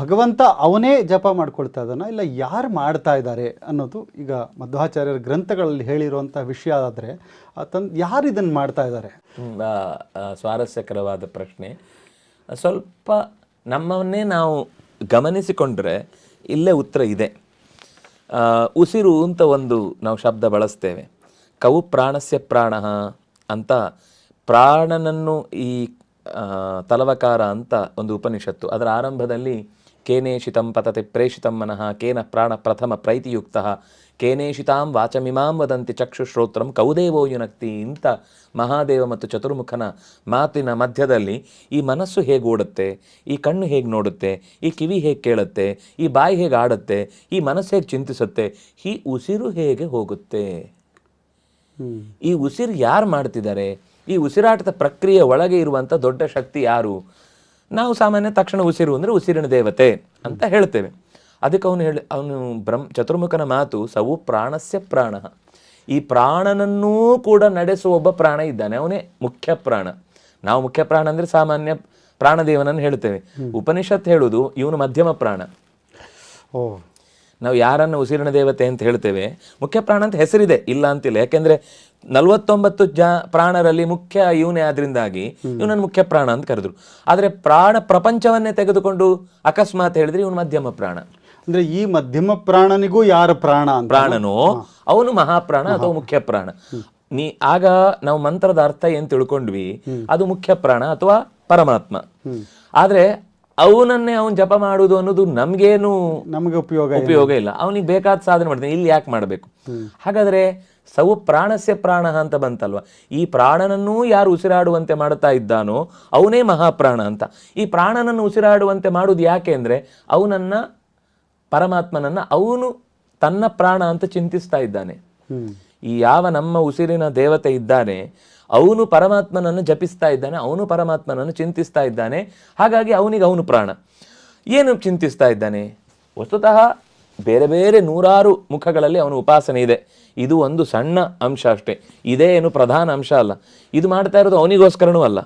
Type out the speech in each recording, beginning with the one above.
ಭಗವಂತ ಅವನೇ ಜಪ ಮಾಡ್ಕೊಳ್ತಾ ಇದ್ದಾನ? ಇಲ್ಲ ಯಾರು ಮಾಡ್ತಾ ಇದ್ದಾರೆ ಅನ್ನೋದು ಈಗ ಮಧ್ವಾಚಾರ್ಯರ ಗ್ರಂಥಗಳಲ್ಲಿ ಹೇಳಿರುವಂಥ ವಿಷಯ ಆದರೆ ಯಾರು ಇದನ್ನು ಮಾಡ್ತಾ ಇದ್ದಾರೆ? ತುಂಬ ಸ್ವಾರಸ್ಯಕರವಾದ ಪ್ರಶ್ನೆ. ಸ್ವಲ್ಪ ನಮ್ಮನ್ನೇ ನಾವು ಗಮನಿಸಿಕೊಂಡ್ರೆ ಇಲ್ಲೇ ಉತ್ತರ ಇದೆ. ಉಸಿರು ಅಂತ ಒಂದು ನಾವು ಶಬ್ದ ಬಳಸ್ತೇವೆ. ಕವು ಪ್ರಾಣಸ್ಯ ಪ್ರಾಣ ಅಂತ ಪ್ರಾಣನನ್ನು ಈ ತಲವಕಾರ ಅಂತ ಒಂದು ಉಪನಿಷತ್ತು. ಅದರ ಆರಂಭದಲ್ಲಿ ಕೇನೇಷಿತಂ ಪತತಿ ಪ್ರೇಷಿತಂ ಮನಃ ಕೇನ ಪ್ರಾಣ ಪ್ರಥಮ ಪ್ರೈತಿಯುಕ್ತ ಕೇನೇಷಿತಾಂ ವಾಚಮಿಮಾಂ ವದಂತಿ ಚಕ್ಷುಶ್ರೋತ್ರಂ ಕೌದೇವೋ ಯುನಕ್ತಿ ಇಂಥ ಮಹಾದೇವ ಮತ್ತು ಚತುರ್ಮುಖನ ಮಾತಿನ ಮಧ್ಯದಲ್ಲಿ ಈ ಮನಸ್ಸು ಹೇಗೆ ಓಡುತ್ತೆ ಈ ಕಣ್ಣು ಹೇಗೆ ನೋಡುತ್ತೆ ಈ ಕಿವಿ ಹೇಗೆ ಕೇಳುತ್ತೆ ಈ ಬಾಯಿ ಹೇಗೆ ಆಡುತ್ತೆ ಈ ಮನಸ್ಸು ಹೇಗೆ ಚಿಂತಿಸುತ್ತೆ ಈ ಉಸಿರು ಹೇಗೆ ಹೋಗುತ್ತೆ? ಈ ಉಸಿರು ಯಾರು ಮಾಡ್ತಿದ್ದಾರೆ ಈ ಉಸಿರಾಟದ ಪ್ರಕ್ರಿಯೆ ಒಳಗೆ ಇರುವಂಥ ದೊಡ್ಡ ಶಕ್ತಿ ಯಾರು? ನಾವು ಸಾಮಾನ್ಯ ತಕ್ಷಣ ಉಸಿರು ಅಂದರೆ ಉಸಿರಿನ ದೇವತೆ ಅಂತ ಹೇಳ್ತೇವೆ. ಅದಕ್ಕೆ ಅವನು ಹೇಳಿ ಅವನು ಬ್ರಹ್ಮ ಚತುರ್ಮುಖನ ಮಾತು ಸವು ಪ್ರಾಣಸ್ಯ ಪ್ರಾಣ. ಈ ಪ್ರಾಣನನ್ನೂ ಕೂಡ ನಡೆಸುವ ಒಬ್ಬ ಪ್ರಾಣ ಇದ್ದಾನೆ ಅವನೇ ಮುಖ್ಯ ಪ್ರಾಣ. ನಾವು ಮುಖ್ಯ ಪ್ರಾಣ ಅಂದರೆ ಸಾಮಾನ್ಯ ಪ್ರಾಣದೇವನನ್ನು ಹೇಳ್ತೇವೆ. ಉಪನಿಷತ್ ಹೇಳುವುದು ಇವನು ಮಧ್ಯಮ ಪ್ರಾಣ. ಓ. ನಾವು ಯಾರನ್ನು ಉಸಿರಿನ ದೇವತೆ ಅಂತ ಹೇಳ್ತೇವೆ ಮುಖ್ಯ ಪ್ರಾಣ ಅಂತ ಹೆಸರಿದೆ ಇಲ್ಲ ಅಂತಿಲ್ಲ. ಯಾಕೆಂದ್ರೆ ನಲವತ್ತೊಂಬತ್ತು ಜ ಪ್ರಾಣರಲ್ಲಿ ಮುಖ್ಯ ಇವನೇ ಆದ್ರಿಂದಾಗಿ ಇವನನ್ನು ಮುಖ್ಯ ಪ್ರಾಣ ಅಂತ ಕರೆದ್ರು. ಆದರೆ ಪ್ರಾಣ ಪ್ರಪಂಚವನ್ನೇ ತೆಗೆದುಕೊಂಡು ಅಕಸ್ಮಾತ್ ಹೇಳಿದ್ರೆ ಇವನು ಮಧ್ಯಮ ಪ್ರಾಣ. ಅಂದ್ರೆ ಈ ಮಧ್ಯಮ ಪ್ರಾಣನಿಗೂ ಯಾರ ಪ್ರಾಣ ಪ್ರಾಣನೋ ಅವನು ಮಹಾಪ್ರಾಣ ಅಥವಾ ಮುಖ್ಯ ಪ್ರಾಣ. ನೀ ಆಗ ನಾವು ಮಂತ್ರದ ಅರ್ಥ ಏನ್ ತಿಳ್ಕೊಂಡ್ವಿ? ಅದು ಮುಖ್ಯ ಪ್ರಾಣ ಅಥವಾ ಪರಮಾತ್ಮ. ಆದ್ರೆ ಅವನನ್ನೇ ಅವನ್ ಜಪ ಮಾಡುವುದು ಅನ್ನೋದು ನಮ್ಗೇನು ನಮಗೆ ಉಪಯೋಗ ಉಪಯೋಗ ಇಲ್ಲ. ಅವನಿಗೆ ಬೇಕಾದ ಸಾಧನೆ ಮಾಡ್ತಾನೆ. ಇಲ್ಲಿ ಯಾಕೆ ಮಾಡಬೇಕು? ಹಾಗಾದ್ರೆ ಸವು ಪ್ರಾಣಸ್ಯ ಪ್ರಾಣ ಅಂತ ಬಂತಲ್ವಾ? ಈ ಪ್ರಾಣನನ್ನೂ ಯಾರು ಉಸಿರಾಡುವಂತೆ ಮಾಡ್ತಾ ಇದ್ದಾನೋ ಅವನೇ ಮಹಾಪ್ರಾಣ ಅಂತ. ಈ ಪ್ರಾಣನನ್ನು ಉಸಿರಾಡುವಂತೆ ಮಾಡುವುದು ಯಾಕೆ ಅಂದ್ರೆ ಅವನನ್ನ ಪರಮಾತ್ಮನನ್ನ ಅವನು ತನ್ನ ಪ್ರಾಣ ಅಂತ ಚಿಂತಿಸ್ತಾ ಇದ್ದಾನೆ. ಈ ಯಾವ ನಮ್ಮ ಉಸಿರಿನ ದೇವತೆ ಇದ್ದಾನೆ ಅವನು ಪರಮಾತ್ಮನನ್ನು ಜಪಿಸ್ತಾ ಇದ್ದಾನೆ ಅವನು ಪರಮಾತ್ಮನನ್ನು ಚಿಂತಿಸ್ತಾ ಇದ್ದಾನೆ ಹಾಗಾಗಿ ಅವನಿಗೆ ಅವನು ಪ್ರಾಣ. ಏನು ಚಿಂತಿಸ್ತಾ ಇದ್ದಾನೆ? ವಸ್ತುತಃ ಬೇರೆ ಬೇರೆ ನೂರಾರು ಮುಖಗಳಲ್ಲಿ ಅವನ ಉಪಾಸನೆ ಇದೆ. ಇದು ಒಂದು ಸಣ್ಣ ಅಂಶ ಅಷ್ಟೇ. ಇದೇ ಏನು ಪ್ರಧಾನ ಅಂಶ ಅಲ್ಲ. ಇದು ಮಾಡ್ತಾ ಇರೋದು ಅವನಿಗೋಸ್ಕರನೂ ಅಲ್ಲ.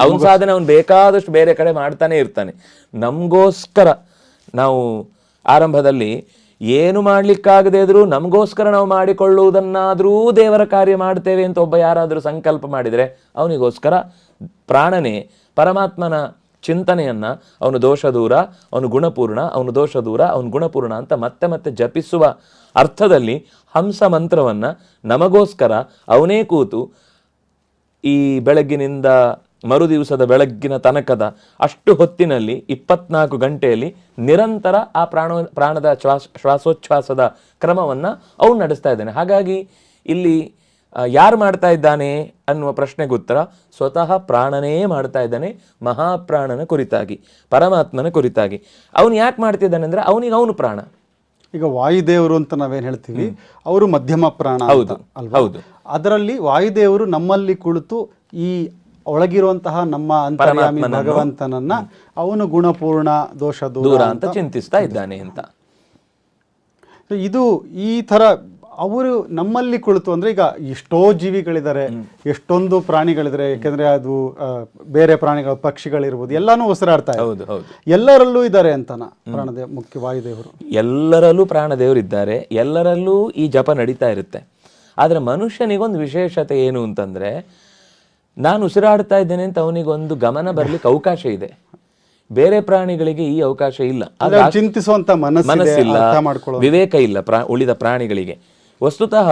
ಅವನ ಸಾಧನೆ ಅವನು ಬೇಕಾದಷ್ಟು ಬೇರೆ ಕಡೆ ಮಾಡ್ತಾನೆ ಇರ್ತಾನೆ. ನಮಗೋಸ್ಕರ ನಾವು ಆರಂಭದಲ್ಲಿ ಏನು ಮಾಡ್ಲಿಕ್ಕಾಗದೇ ಇದ್ರೂ ನಮಗೋಸ್ಕರ ನಾವು ಮಾಡಿಕೊಳ್ಳುವುದನ್ನಾದರೂ ದೇವರ ಕಾರ್ಯ ಮಾಡ್ತೇವೆ ಅಂತ ಒಬ್ಬ ಯಾರಾದರೂ ಸಂಕಲ್ಪ ಮಾಡಿದರೆ ಅವನಿಗೋಸ್ಕರ ಪ್ರಾಣನೇ ಪರಮಾತ್ಮನ ಚಿಂತನೆಯನ್ನ, ಅವನು ದೋಷ ದೂರ, ಅವನು ಗುಣಪೂರ್ಣ, ಅವನು ದೋಷ ದೂರ, ಅವನು ಗುಣಪೂರ್ಣ ಅಂತ ಮತ್ತೆ ಮತ್ತೆ ಜಪಿಸುವ ಅರ್ಥದಲ್ಲಿ ಹಂಸ ಮಂತ್ರವನ್ನ ನಮಗೋಸ್ಕರ ಅವನೇ ಕೂತು ಈ ಬೆಳಗ್ಗಿನಿಂದ ಮರುದಿವಸದ ಬೆಳಗ್ಗಿನ ತನಕದ ಅಷ್ಟು ಹೊತ್ತಿನಲ್ಲಿ ಇಪ್ಪತ್ನಾಲ್ಕು ಗಂಟೆಯಲ್ಲಿ ನಿರಂತರ ಆ ಪ್ರಾಣ, ಪ್ರಾಣದ ಶ್ವಾಸ, ಶ್ವಾಸೋಚ್ಛ್ವಾಸದ ಕ್ರಮವನ್ನು ಅವನು ನಡೆಸ್ತಾ ಇದ್ದಾನೆ. ಹಾಗಾಗಿ ಇಲ್ಲಿ ಯಾರು ಮಾಡ್ತಾ ಇದ್ದಾನೆ ಅನ್ನುವ ಪ್ರಶ್ನೆಗೆ ಉತ್ತರ ಸ್ವತಃ ಪ್ರಾಣನೇ ಮಾಡ್ತಾ ಇದ್ದಾನೆ ಮಹಾಪ್ರಾಣನ ಕುರಿತಾಗಿ ಪರಮಾತ್ಮನ ಕುರಿತಾಗಿ. ಅವನು ಯಾಕೆ ಮಾಡ್ತಿದ್ದಾನೆ ಅಂದ್ರೆ ಅವನಿಗೆ ಅವನು ಪ್ರಾಣ. ಈಗ ವಾಯುದೇವರು ಅಂತ ನಾವೇನು ಹೇಳ್ತೀವಿ ಅವರು ಮಧ್ಯಮ ಪ್ರಾಣ ಹೌದು, ಹೌದು. ಅದರಲ್ಲಿ ವಾಯುದೇವರು ನಮ್ಮಲ್ಲಿ ಕುಳಿತು ಈ ಒಳಗಿರುವಂತಹ ನಮ್ಮ ಅಂತರ್ಯಾಮಿ ಭಗವಂತನನ್ನ ಅವನು ಗುಣಪೂರ್ಣ ದೋಷ ದೂರ ಅಂತ ಚಿಂತಿಸ್ತಾ ಇದ್ದಾನೆ ಅಂತ. ಇದು ಈ ತರ ಅವರು ನಮ್ಮಲ್ಲಿ ಕುಳಿತು ಅಂದ್ರೆ ಈಗ ಎಷ್ಟೋ ಜೀವಿಗಳಿದ್ದಾರೆ ಎಷ್ಟೊಂದು ಪ್ರಾಣಿಗಳಿದ್ರೆ ಯಾಕೆಂದ್ರೆ ಅದು ಬೇರೆ ಪ್ರಾಣಿಗಳು ಪಕ್ಷಿಗಳಿರ್ಬೋದು ಎಲ್ಲಾನು ಉಸಿರಾಡ್ತಾ ಹೌದು ಹೌದು. ಎಲ್ಲರಲ್ಲೂ ಇದ್ದಾರೆ ಅಂತಾನ ಪ್ರಾಣದೇವ ಮುಖ್ಯ ವಾಯುದೇವರು. ಎಲ್ಲರಲ್ಲೂ ಪ್ರಾಣದೇವರಿದ್ದಾರೆ ಎಲ್ಲರಲ್ಲೂ ಈ ಜಪ ನಡೀತಾ ಇರುತ್ತೆ. ಆದರೆ ಮನುಷ್ಯನಿಗೊಂದು ವಿಶೇಷತೆ ಏನು ಅಂತಂದ್ರೆ ನಾನು ಉಸಿರಾಡ್ತಾ ಇದ್ದೇನೆ ಅಂತ ಅವನಿಗೊಂದು ಗಮನ ಬರ್ಲಿಕ್ಕೆ ಅವಕಾಶ ಇದೆ. ಬೇರೆ ಪ್ರಾಣಿಗಳಿಗೆ ಈ ಅವಕಾಶ ಇಲ್ಲ. ಚಿಂತಿಸುವಂತ ಮನಸ್ಸಿಲ್ಲ ಅರ್ಥ ಮಾಡ್ಕೊಳ್ಳೋ ವಿವೇಕ ಇಲ್ಲ ಪ್ರಾ ಉಳಿದ ಪ್ರಾಣಿಗಳಿಗೆ. ವಸ್ತುತಃ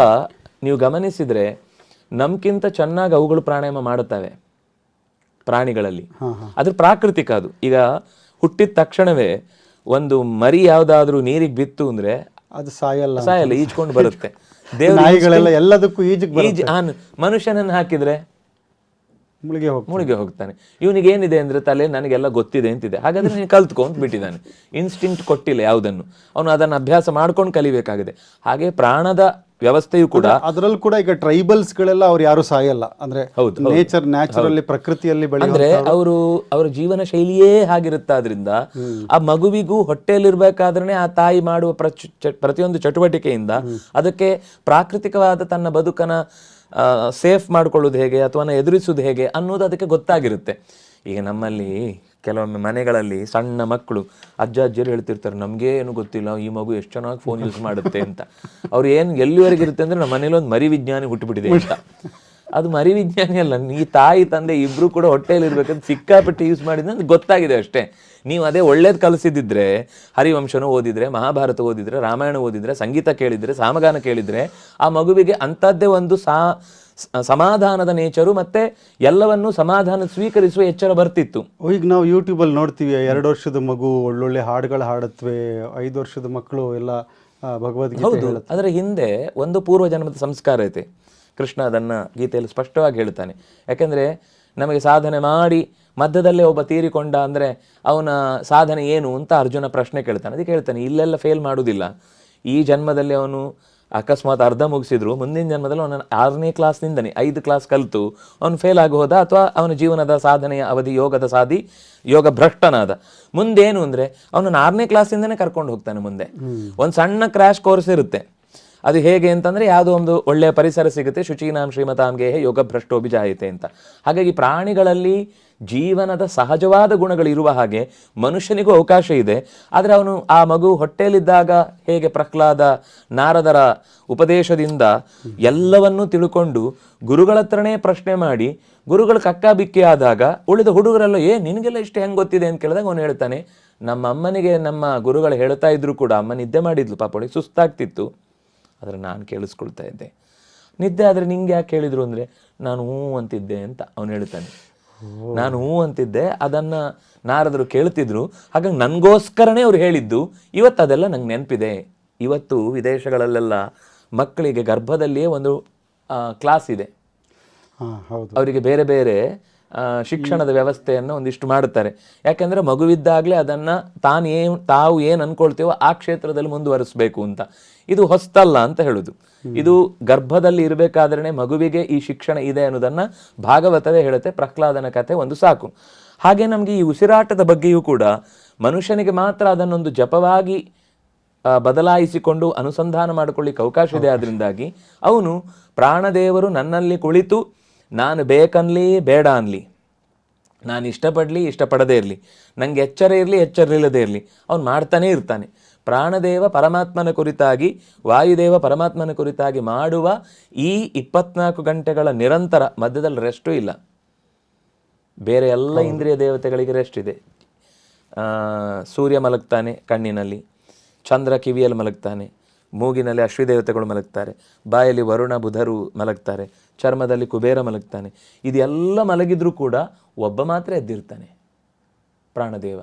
ನೀವು ಗಮನಿಸಿದ್ರೆ ನಮ್ಕಿಂತ ಚೆನ್ನಾಗಿ ಅವುಗಳು ಪ್ರಾಣಾಯಾಮ ಮಾಡುತ್ತವೆ. ಪ್ರಾಣಿಗಳಲ್ಲಿ. ಅದ್ರ ಪ್ರಾಕೃತಿಕ ಅದು. ಈಗ ಹುಟ್ಟಿದ ತಕ್ಷಣವೇ ಒಂದು ಮರಿ ಯಾವ್ದಾದ್ರೂ ನೀರಿಗೆ ಬಿತ್ತು ಅಂದ್ರೆ ಅದು ಸಾಯಲ್ಲ ಸಾಯಲ್ಲ ಈಜ್ಕೊಂಡು ಬರುತ್ತೆ. ದೇವ ನಾಯಿಗಳೆಲ್ಲ ಎಲ್ಲದಕ್ಕೂ ಈಜ್ ಮನುಷ್ಯನನ್ನು ಹಾಕಿದ್ರೆ ಮುಳುಗಿ ಹೋಗಿ ಮುಳುಗಿ ಹೋಗ್ತಾನೆ. ಇವನಿಗೆ ಏನಿದೆ ಅಂದ್ರೆ ತಲೆ ನನಗೆಲ್ಲ ಗೊತ್ತಿದೆ ಅಂತಿದೆ. ಹಾಗಾದ್ರೆ ನೀನು ಕಲ್ತ್ಕೊ ಅಂತ ಬಿಟ್ಟಿದ್ದಾನೆ. ಇನ್ಸ್ಟಿಂಕ್ಟ್ ಕೊಟ್ಟಿಲ್ಲ ಯಾವುದನ್ನು. ಅವನು ಅದನ್ನು ಅಭ್ಯಾಸ ಮಾಡ್ಕೊಂಡು ಕಲಿಬೇಕಾಗಿದೆ. ಹಾಗೆ ಪ್ರಾಣದ ವ್ಯವಸ್ಥೆಯೂ ಕೂಡ ಅದರಲ್ಲೂ ಕೂಡ ಈಗ ಟ್ರೈಬಲ್ಸ್ ಗಳೆಲ್ಲ ಅವ್ರು ಯಾರು ಸಾಯಲ್ಲ. ಅಂದ್ರೆ ಹೌದು, ನೇಚರ್ ನ್ಯಾಚುರಲಿ ಪ್ರಕೃತಿಯಲ್ಲಿ ಬೆಳೆದ್ರೆ ಅಂದ್ರೆ ಅವರು ಅವರ ಜೀವನ ಶೈಲಿಯೇ ಹಾಗಿರುತ್ತಾದ್ರಿಂದ ಆ ಮಗುವಿಗೂ ಹೊಟ್ಟೆಯಲ್ಲಿರ್ಬೇಕಾದ್ರೆ ಆ ತಾಯಿ ಮಾಡುವ ಪ್ರತಿಯೊಂದು ಚಟುವಟಿಕೆಯಿಂದ ಅದಕ್ಕೆ ಪ್ರಾಕೃತಿಕವಾದ ತನ್ನ ಬದುಕನ ಸೇಫ್ ಮಾಡ್ಕೊಳ್ಳೋದು ಹೇಗೆ ಅಥವಾ ಎದುರಿಸೋದು ಹೇಗೆ ಅನ್ನೋದು ಅದಕ್ಕೆ ಗೊತ್ತಾಗಿರುತ್ತೆ. ಈಗ ನಮ್ಮಲ್ಲಿ ಕೆಲವೊಮ್ಮೆ ಮನೆಗಳಲ್ಲಿ ಸಣ್ಣ ಮಕ್ಕಳು, ಅಜ್ಜ, ಅಜ್ಜಿಯರು ಹೇಳ್ತಿರ್ತಾರೆ, ನಮಗೆ ಏನು ಗೊತ್ತಿಲ್ಲ, ಈ ಮಗು ಎಷ್ಟು ಚೆನ್ನಾಗಿ ಫೋನ್ ಯೂಸ್ ಮಾಡುತ್ತೆ ಅಂತ. ಅವ್ರು ಏನು ಎಲ್ಲಿವರೆಗೆ ಇರುತ್ತೆ ಅಂದ್ರೆ ನಮ್ಮ ಮನೇಲಿ ಒಂದು ಮರಿ ವಿಜ್ಞಾನಿ ಹುಟ್ಟುಬಿಟ್ಟಿದೆ ಅಂತ. ಅದು ಮರಿ ವಿಜ್ಞಾನಿ ಅಲ್ಲ. ನೀ ತಾಯಿ ತಂದೆ ಇಬ್ರು ಕೂಡ ಹೊಟ್ಟೆಯಲ್ಲಿ ಇರ್ಬೇಕಂತ ಸಿಕ್ಕಾಪಟ್ಟೆ ಯೂಸ್ ಮಾಡಿದ್ರೆ ಅದು ಗೊತ್ತಾಗಿದೆ ಅಷ್ಟೇ. ನೀವು ಅದೇ ಒಳ್ಳೇದು ಕಲಿಸಿದ್ದಿದ್ರೆ ಹರಿವಂಶನೂ ಓದಿದ್ರೆ ಮಹಾಭಾರತ ಓದಿದ್ರೆ ರಾಮಾಯಣ ಓದಿದ್ರೆ ಸಂಗೀತ ಕೇಳಿದ್ರೆ ಸಾಮಗಾನ ಕೇಳಿದ್ರೆ ಆ ಮಗುವಿಗೆ ಅಂಥದ್ದೇ ಒಂದು ಸಾ ಸಮಾಧಾನದ ನೇಚರು ಮತ್ತೆ ಎಲ್ಲವನ್ನು ಸಮಾಧಾನ ಸ್ವೀಕರಿಸುವ ಎಚ್ಚರ ಬರ್ತಿತ್ತು. ಈಗ ನಾವು ಯೂಟ್ಯೂಬಲ್ಲಿ ನೋಡ್ತೀವಿ ಎರಡು ವರ್ಷದ ಮಗು ಒಳ್ಳೊಳ್ಳೆ ಹಾಡುಗಳು ಹಾಡತ್ವೆ ಐದು ವರ್ಷದ ಮಕ್ಕಳು ಎಲ್ಲ ಭಗವದ್ಗೀತೆ ಹೌದು. ಅದರ ಹಿಂದೆ ಒಂದು ಪೂರ್ವ ಜನ್ಮದ ಸಂಸ್ಕಾರ ಐತೆ. ಕೃಷ್ಣ ಅದನ್ನ ಗೀತೆಯಲ್ಲಿ ಸ್ಪಷ್ಟವಾಗಿ ಹೇಳ್ತಾನೆ. ಯಾಕೆಂದರೆ ನಮಗೆ ಸಾಧನೆ ಮಾಡಿ ಮಧ್ಯದಲ್ಲೇ ಒಬ್ಬ ತೀರಿಕೊಂಡ ಅಂದ್ರೆ ಅವನ ಸಾಧನೆ ಏನು ಅಂತ ಅರ್ಜುನ ಪ್ರಶ್ನೆ ಕೇಳ್ತಾನೆ. ಅದಕ್ಕೆ ಹೇಳ್ತಾನೆ ಇಲ್ಲೆಲ್ಲ ಫೇಲ್ ಮಾಡುವುದಿಲ್ಲ ಈ ಜನ್ಮದಲ್ಲಿ ಅವನು ಅಕಸ್ಮಾತ್ ಅರ್ಧ ಮುಗಿಸಿದ್ರು ಮುಂದಿನ ಜನ್ಮದಲ್ಲಿ ಅವನ ಆರನೇ ಕ್ಲಾಸ್ನಿಂದನೇ ಐದು ಕ್ಲಾಸ್ ಕಲಿತು ಅವನು ಫೇಲ್ ಆಗಿ ಹೋದ ಅಥವಾ ಅವನ ಜೀವನದ ಸಾಧನೆಯ ಅವಧಿ ಯೋಗದ ಸಾಧಿ ಯೋಗ ಭ್ರಷ್ಟನಾದ ಮುಂದೇನು ಅಂದ್ರೆ ಅವನನ್ನು ಆರನೇ ಕ್ಲಾಸಿಂದನೇ ಕರ್ಕೊಂಡು ಹೋಗ್ತಾನೆ ಮುಂದೆ. ಒಂದು ಸಣ್ಣ ಕ್ರ್ಯಾಶ್ ಕೋರ್ಸ್ ಇರುತ್ತೆ. ಅದು ಹೇಗೆ ಅಂತಂದ್ರೆ ಯಾವುದೋ ಒಂದು ಒಳ್ಳೆಯ ಪರಿಸರ ಸಿಗುತ್ತೆ. ಶುಚೀನಾಂ ಶ್ರೀಮತಾಂಗೆ ಯೋಗ ಭ್ರಷ್ಟೋಭಿಜಾಯಿತೆ ಅಂತ. ಹಾಗಾಗಿ ಪ್ರಾಣಿಗಳಲ್ಲಿ ಜೀವನದ ಸಹಜವಾದ ಗುಣಗಳು ಇರುವ ಹಾಗೆ ಮನುಷ್ಯನಿಗೂ ಅವಕಾಶ ಇದೆ. ಆದರೆ ಅವನು ಆ ಮಗು ಹೊಟ್ಟೆಯಲ್ಲಿದ್ದಾಗ ಹೇಗೆ ಪ್ರಹ್ಲಾದ ನಾರದರ ಉಪದೇಶದಿಂದ ಎಲ್ಲವನ್ನೂ ತಿಳ್ಕೊಂಡು ಗುರುಗಳ ಪ್ರಶ್ನೆ ಮಾಡಿ, ಗುರುಗಳು ಕಕ್ಕಾಬಿಕ್ಕಿ ಆದಾಗ ಉಳಿದ ಹುಡುಗರೆಲ್ಲ, ಏ, ನಿನಗೆಲ್ಲ ಇಷ್ಟು ಹೆಂಗೆ ಗೊತ್ತಿದೆ? ಅಂತ ಕೇಳಿದಾಗ ಅವನು ಹೇಳ್ತಾನೆ, ನಮ್ಮ ಅಮ್ಮನಿಗೆ ನಮ್ಮ ಗುರುಗಳು ಹೇಳ್ತಾ ಇದ್ರು ಕೂಡ, ಅಮ್ಮ ನಿದ್ದೆ ಮಾಡಿದ್ಲು, ಪಾಪ ಅವಳಿಗೆ ಸುಸ್ತಾಗ್ತಿತ್ತು. ಆದರೆ ನಾನು ಕೇಳಿಸ್ಕೊಳ್ತಾ ಇದ್ದೆ. ನಿದ್ದೆ ಆದರೆ ನಿಂಗೆ ಯಾಕೆ ಹೇಳಿದ್ರು ಅಂದರೆ ನಾನು ಹ್ಞೂ ಅಂತಿದ್ದೆ ಅಂತ ಅವನು ಹೇಳ್ತಾನೆ. ನಾನು ಹ್ಞೂ ಅಂತಿದ್ದೆ ಅದನ್ನ ನಾರದರು ಕೇಳ್ತಿದ್ರು. ಹಾಗಾಗಿ ನನಗೋಸ್ಕರನೇ ಅವ್ರು ಹೇಳಿದ್ದು ಇವತ್ತು ಅದೆಲ್ಲ ನಂಗೆ ನೆನಪಿದೆ. ಇವತ್ತು ವಿದೇಶಗಳಲ್ಲೆಲ್ಲ ಮಕ್ಕಳಿಗೆ ಗರ್ಭದಲ್ಲಿಯೇ ಒಂದು ಕ್ಲಾಸ್ ಇದೆ. ಅವರಿಗೆ ಬೇರೆ ಬೇರೆ ಶಿಕ್ಷಣದ ವ್ಯವಸ್ಥೆಯನ್ನು ಒಂದಿಷ್ಟು ಮಾಡುತ್ತಾರೆ. ಯಾಕೆಂದ್ರೆ ಮಗುವಿದ್ದಾಗಲೇ ಅದನ್ನ ತಾನು ಏನ್ ತಾವು ಏನು ಅನ್ಕೊಳ್ತೀವೋ ಆ ಕ್ಷೇತ್ರದಲ್ಲಿ ಮುಂದುವರಿಸಬೇಕು ಅಂತ. ಇದು ಹೊಸ್ತಲ್ಲ ಅಂತ ಹೇಳುದು. ಇದು ಗರ್ಭದಲ್ಲಿ ಇರಬೇಕಾದ್ರೆ ಮಗುವಿಗೆ ಈ ಶಿಕ್ಷಣ ಇದೆ ಅನ್ನೋದನ್ನ ಭಾಗವತವೇ ಹೇಳುತ್ತೆ. ಪ್ರಹ್ಲಾದನ ಕಥೆ ಒಂದು ಸಾಕು. ಹಾಗೆ ನಮಗೆ ಈ ಉಸಿರಾಟದ ಬಗ್ಗೆಯೂ ಕೂಡ ಮನುಷ್ಯನಿಗೆ ಮಾತ್ರ ಅದನ್ನೊಂದು ಜಪವಾಗಿ ಬದಲಾಯಿಸಿಕೊಂಡು ಅನುಸಂಧಾನ ಮಾಡಿಕೊಳ್ಳಿಕ್ಕೆ ಅವಕಾಶ ಇದೆ. ಆದ್ರಿಂದಾಗಿ ಅವನು ಪ್ರಾಣದೇವರು ನನ್ನಲ್ಲಿ ಕುಳಿತು ನಾನು ಬೇಕನ್ಲಿ ಬೇಡ ಅನ್ಲಿ. ನಾನು ಇಷ್ಟಪಡಲಿ ಇಷ್ಟಪಡದೇ ಇರಲಿ. ನನಗೆ ಎಚ್ಚರ ಇರಲಿ ಎಚ್ಚರ ಇಲ್ಲದೇ ಇರಲಿ. ಅವನು ಮಾಡ್ತಾನೇ ಇರ್ತಾನೆ. ಪ್ರಾಣದೇವ ಪರಮಾತ್ಮನ ಕುರಿತಾಗಿ ವಾಯುದೇವ ಪರಮಾತ್ಮನ ಕುರಿತಾಗಿ ಮಾಡುವ ಈ ಇಪ್ಪತ್ನಾಲ್ಕು ಗಂಟೆಗಳ ನಿರಂತರ ಮಧ್ಯದಲ್ಲಿ ರೆಸ್ಟು ಇಲ್ಲ. ಬೇರೆ ಎಲ್ಲ ಇಂದ್ರಿಯ ದೇವತೆಗಳಿಗೆ ರೆಸ್ಟ್ ಇದೆ. ಸೂರ್ಯ ಮಲಗ್ತಾನೆ ಕಣ್ಣಿನಲ್ಲಿ. ಚಂದ್ರ ಕಿವಿಯಲ್ಲಿ ಮಲಗ್ತಾನೆ. ಮೂಗಿನಲ್ಲಿ ಅಶ್ವಿದೇವತೆಗಳು ಮಲಗ್ತಾರೆ, ಬಾಯಲ್ಲಿ ವರುಣ, ಬುಧರು ಮಲಗ್ತಾರೆ, ಚರ್ಮದಲ್ಲಿ ಕುಬೇರ ಮಲಗ್ತಾನೆ. ಇದೆಲ್ಲ ಮಲಗಿದ್ರೂ ಕೂಡ ಒಬ್ಬ ಮಾತ್ರ ಎದ್ದಿರ್ತಾನೆ, ಪ್ರಾಣದೇವ.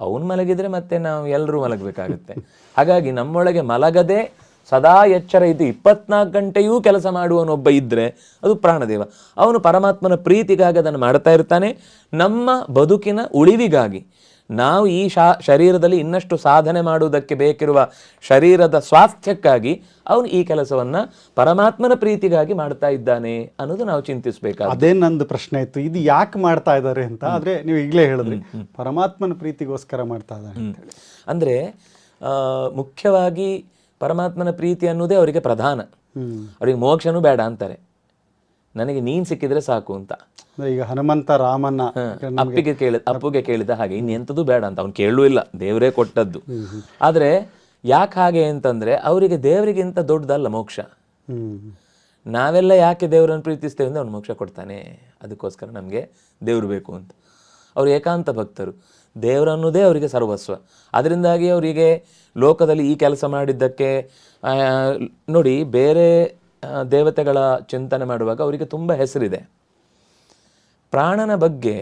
ಅವನು ಮಲಗಿದ್ರೆ ಮತ್ತೆ ನಾವು ಎಲ್ಲರೂ ಮಲಗಬೇಕಾಗುತ್ತೆ. ಹಾಗಾಗಿ ನಮ್ಮೊಳಗೆ ಮಲಗದೆ ಸದಾ ಎಚ್ಚರ ಇದ್ದು ಇಪ್ಪತ್ನಾಲ್ಕು ಗಂಟೆಯೂ ಕೆಲಸ ಮಾಡುವನೊಬ್ಬ ಇದ್ದರೆ ಅದು ಪ್ರಾಣದೇವ. ಅವನು ಪರಮಾತ್ಮನ ಪ್ರೀತಿಗಾಗಿ ಅದನ್ನು ಮಾಡ್ತಾ ಇರ್ತಾನೆ. ನಮ್ಮ ಬದುಕಿನ ಉಳಿವಿಗಾಗಿ ನಾವು ಈ ಶಾ ಶರೀರದಲ್ಲಿ ಇನ್ನಷ್ಟು ಸಾಧನೆ ಮಾಡುವುದಕ್ಕೆ ಬೇಕಿರುವ ಶರೀರದ ಸ್ವಾಸ್ಥ್ಯಕ್ಕಾಗಿ ಅವನು ಈ ಕೆಲಸವನ್ನ ಪರಮಾತ್ಮನ ಪ್ರೀತಿಗಾಗಿ ಮಾಡ್ತಾ ಇದ್ದಾನೆ ಅನ್ನೋದು ನಾವು ಚಿಂತಿಸಬೇಕು ಅದೇ ನಂದು ಪ್ರಶ್ನೆ ಇತ್ತು. ಇದು ಯಾಕೆ ಮಾಡ್ತಾ ಇದ್ದಾರೆ ಅಂತ ಆದ್ರೆ ನೀವು ಈಗಲೇ ಹೇಳಿದ್ರಿ. ಪರಮಾತ್ಮನ ಪ್ರೀತಿಗೋಸ್ಕರ ಮಾಡ್ತಾ ಇದ್ದಾರೆ ಅಂತ ಹೇಳಿ. ಅಂದರೆ ಮುಖ್ಯವಾಗಿ ಪರಮಾತ್ಮನ ಪ್ರೀತಿ ಅನ್ನೋದೇ ಅವರಿಗೆ ಪ್ರಧಾನ. ಅವರಿಗೆ ಮೋಕ್ಷನೂ ಬೇಡ ಅಂತಾರೆ. ನನಗೆ ನೀನ್ ಸಿಕ್ಕಿದ್ರೆ ಸಾಕು ಅಂತ. ಈಗ ಹನುಮಂತ ರಾಮನ ಅಪ್ಪಿಗೆ ಕೇಳಿದ ಅಪ್ಪುಗೆ ಕೇಳಿದ ಹಾಗೆ ಇನ್ನೆಂಥದ್ದು ಬೇಡ ಅಂತ ಅವ್ನು ಕೇಳಲೂ ಇಲ್ಲ ದೇವರೇ ಕೊಟ್ಟದ್ದು. ಆದರೆ ಯಾಕೆ ಹಾಗೆ ಅಂತಂದ್ರೆ ಅವರಿಗೆ ದೇವರಿಗಿಂತ ದೊಡ್ಡದಲ್ಲ ಮೋಕ್ಷ. ನಾವೆಲ್ಲ ಯಾಕೆ ದೇವರನ್ನು ಪ್ರೀತಿಸ್ತೇವೆ ಅಂದರೆ ಅವ್ನು ಮೋಕ್ಷ ಕೊಡ್ತಾನೆ ಅದಕ್ಕೋಸ್ಕರ ನಮಗೆ ದೇವರು ಬೇಕು ಅಂತ. ಅವರು ಏಕಾಂತ ಭಕ್ತರು ದೇವರನ್ನೋದೇ ಅವರಿಗೆ ಸರ್ವಸ್ವ. ಅದರಿಂದಾಗಿ ಅವರಿಗೆ ಲೋಕದಲ್ಲಿ ಈ ಕೆಲಸ ಮಾಡಿದ್ದಕ್ಕೆ ನೋಡಿ ಬೇರೆ ದೇವತೆಗಳ ಚಿಂತನೆ ಮಾಡುವಾಗ ಅವರಿಗೆ ತುಂಬ ಹೆಸರಿದೆ. ಪ್ರಾಣನ ಬಗ್ಗೆ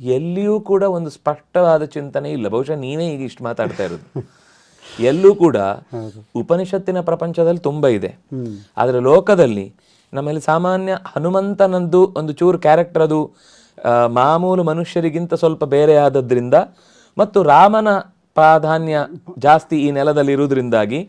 ಎಲ್ಲಿಯೂ ಕೂಡ ಒಂದು ಸ್ಪಷ್ಟವಾದ ಚಿಂತನೆ ಇಲ್ಲ. ಬಹುಶಃ ನೀವೇ ಈಗ ಇಷ್ಟು ಮಾತಾಡ್ತಾ ಇರೋದು. ಎಲ್ಲೂ ಕೂಡ ಉಪನಿಷತ್ತಿನ ಪ್ರಪಂಚದಲ್ಲಿ ತುಂಬ ಇದೆ. ಆದರೆ ಲೋಕದಲ್ಲಿ ನಮ್ಮಲ್ಲಿ ಸಾಮಾನ್ಯ ಹನುಮಂತನದ್ದು ಒಂದು ಚೂರು ಕ್ಯಾರೆಕ್ಟರ್ ಅದು ಮಾಮೂಲು ಮನುಷ್ಯರಿಗಿಂತ ಸ್ವಲ್ಪ ಬೇರೆ ಆದದ್ರಿಂದ ಮತ್ತು ರಾಮನ ಪ್ರಾಧಾನ್ಯ ಜಾಸ್ತಿ ಈ ನೆಲದಲ್ಲಿ ಇರುವುದರಿಂದಾಗಿ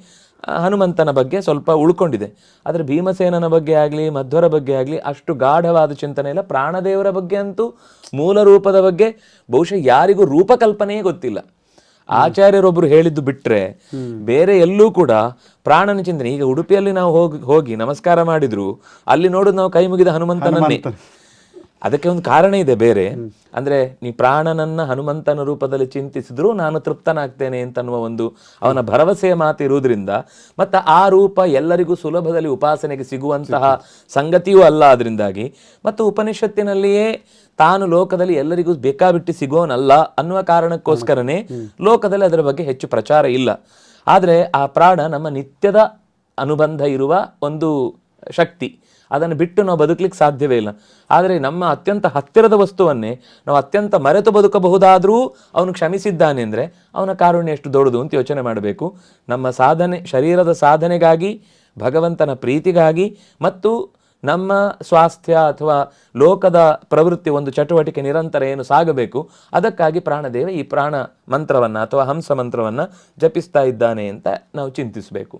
ಹನುಮಂತನ ಬಗ್ಗೆ ಸ್ವಲ್ಪ ಉಳ್ಕೊಂಡಿದೆ. ಆದರೆ ಭೀಮಸೇನನ ಬಗ್ಗೆ ಆಗಲಿ, ಮಧ್ವರ ಬಗ್ಗೆ ಆಗಲಿ ಅಷ್ಟು ಗಾಢವಾದ ಚಿಂತನೆ ಇಲ್ಲ. ಪ್ರಾಣದೇವರ ಬಗ್ಗೆ ಅಂತೂ ಮೂಲ ರೂಪದ ಬಗ್ಗೆ ಬಹುಶಃ ಯಾರಿಗೂ ರೂಪಕಲ್ಪನೆಯೇ ಗೊತ್ತಿಲ್ಲ. ಆಚಾರ್ಯರೊಬ್ಬರು ಹೇಳಿದ್ದು ಬಿಟ್ರೆ ಬೇರೆ ಎಲ್ಲೂ ಕೂಡ ಪ್ರಾಣನ ಚಿಂತನೆ. ಈಗ ಉಡುಪಿಯಲ್ಲಿ ನಾವು ಹೋಗಿ ಹೋಗಿ ನಮಸ್ಕಾರ ಮಾಡಿದ್ರು, ಅಲ್ಲಿ ನೋಡುದು ನಾವು ಕೈ ಮುಗಿದ ಹನುಮಂತನನ್ನೇ. ಅದಕ್ಕೆ ಒಂದು ಕಾರಣ ಇದೆ ಬೇರೆ. ಅಂದ್ರೆ ನೀ ಪ್ರಾಣನನ್ನ ಹನುಮಂತನ ರೂಪದಲ್ಲಿ ಚಿಂತಿಸಿದ್ರೂ ನಾನು ತೃಪ್ತನಾಗ್ತೇನೆ ಅಂತನ್ನುವ ಒಂದು ಅವನ ಭರವಸೆಯ ಮಾತು ಇರುವುದರಿಂದ ಮತ್ತು ಆ ರೂಪ ಎಲ್ಲರಿಗೂ ಸುಲಭದಲ್ಲಿ ಉಪಾಸನೆಗೆ ಸಿಗುವಂತಹ ಸಂಗತಿಯೂ ಅಲ್ಲ ಅದರಿಂದಾಗಿ ಮತ್ತು ಉಪನಿಷತ್ತಿನಲ್ಲಿಯೇ ತಾನು ಲೋಕದಲ್ಲಿ ಎಲ್ಲರಿಗೂ ಬೇಕಾಬಿಟ್ಟು ಸಿಗೋನಲ್ಲ ಅನ್ನುವ ಕಾರಣಕ್ಕೋಸ್ಕರನೇ ಲೋಕದಲ್ಲಿ ಅದರ ಬಗ್ಗೆ ಹೆಚ್ಚು ಪ್ರಚಾರ ಇಲ್ಲ. ಆದರೆ ಆ ಪ್ರಾಣ ನಮ್ಮ ನಿತ್ಯದ ಅನುಬಂಧ ಇರುವ ಒಂದು ಶಕ್ತಿ. ಅದನ್ನು ಬಿಟ್ಟು ನಾವು ಬದುಕಲಿಕ್ಕೆ ಸಾಧ್ಯವೇ ಇಲ್ಲ. ಆದರೆ ನಮ್ಮ ಅತ್ಯಂತ ಹತ್ತಿರದ ವಸ್ತುವನ್ನೇ ನಾವು ಅತ್ಯಂತ ಮರೆತು ಬದುಕಬಹುದಾದರೂ ಅವನು ಕ್ಷಮಿಸಿದ್ದಾನೆ ಅಂದರೆ ಅವನ ಕಾರುಣ್ಯ ಎಷ್ಟು ದೊಡ್ಡದು ಅಂತ ಯೋಚನೆ ಮಾಡಬೇಕು. ನಮ್ಮ ಸಾಧನೆ, ಶರೀರದ ಸಾಧನೆಗಾಗಿ, ಭಗವಂತನ ಪ್ರೀತಿಗಾಗಿ ಮತ್ತು ನಮ್ಮ ಸ್ವಾಸ್ಥ್ಯ ಅಥವಾ ಲೋಕದ ಪ್ರವೃತ್ತಿ ಒಂದು ಚಟುವಟಿಕೆ ನಿರಂತರ ಏನು ಸಾಗಬೇಕು, ಅದಕ್ಕಾಗಿ ಪ್ರಾಣದೇವ ಈ ಪ್ರಾಣ ಮಂತ್ರವನ್ನು ಅಥವಾ ಹಂಸ ಮಂತ್ರವನ್ನು ಜಪಿಸ್ತಾ ಇದ್ದಾನೆ ಅಂತ ನಾವು ಚಿಂತಿಸಬೇಕು.